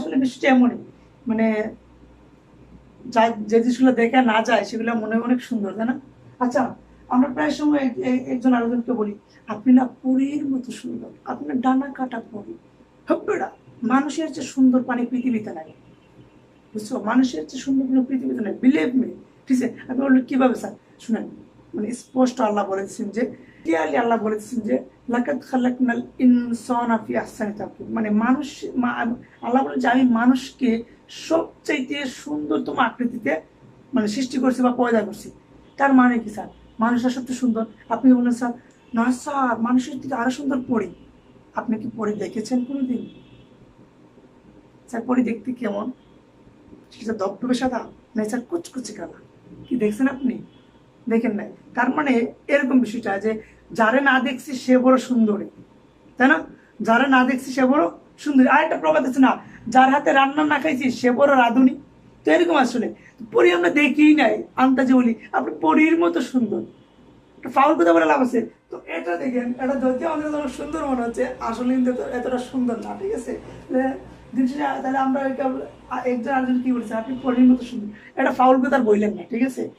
আসলে বিষয়টা এমনই। মানে যা, যে জিনিসগুলো দেখে না যায়, সেগুলো মনে অনেক সুন্দর, তাই না? আচ্ছা আমরা প্রায় সময় এক- এক- একজন আরেকজনকে বলি, আপনি না পরীর মতো সুন্দর, আপনার ডানা কাটা পরি। হব্বেড়া মানুষের চেয়ে সুন্দর পানি পৃথিবীতে নাই। বুঝছ? মানুষের চেয়ে সুন্দর কোনো পৃথিবীতে নাই। বিলিভ মি ঠিক আছে? আপনি বললেন কীভাবে স্যার? শুনেন। মানে স্পষ্ট আল্লাহ বলেছেন যে ক্লিয়ারলি আল্লাহ বলেছেন যে লাকাত খালাকনাল ইনসানা ফি আহসানি তাকওয়িম মানে মানুষ আল্লাহ বলেন যে, আমি মানুষকে সবচাইতে সুন্দরতম আকৃতিতে মানে সৃষ্টি করছি বা পয়দা করছি। তার মানে কি, স্যার? মানুষরা সবচেয়ে সুন্দর। আপনি বলেন স্যার? না, স্যার, মানুষের থেকে আরও সুন্দর পরি। আপনি কি পরি দেখেছেন কোনোদিন? স্যার, পরি দেখতে কেমন? সেটা দপদপে সাদা। না, স্যার, কুচকুচে কালা। কি দেখছেন আপনি? দেখেন নাই। তার মানে এরকম বিষয়টা যে, যারে না দেখছি সে বড় সুন্দরী, তাই না? যারা না দেখছি সে বড় সুন্দরী। আরেকটা প্রবাদ আছে না, যার হাতে রান্না না খাইছি, সে বড় রাঁধুনি। তো এরকম আসলে। পরি আমরা দেখিই নাই আন্তাজে বলি, আপনি পরীর মতো সুন্দর। ফাউল কথা বলে লাভ আছে। তো এটা দেখেন, এটা ধরতে আমাদের যত সুন্দর মনে হচ্ছে, আসলে কিন্তু এতটা সুন্দর না, ঠিক আছে? তাহলে আমরা একে- একজন আরেকজন কি বলছে? আপনি পরীর মতো সুন্দর। এটা ফাউল কথা বললেন না, ঠিক আছে?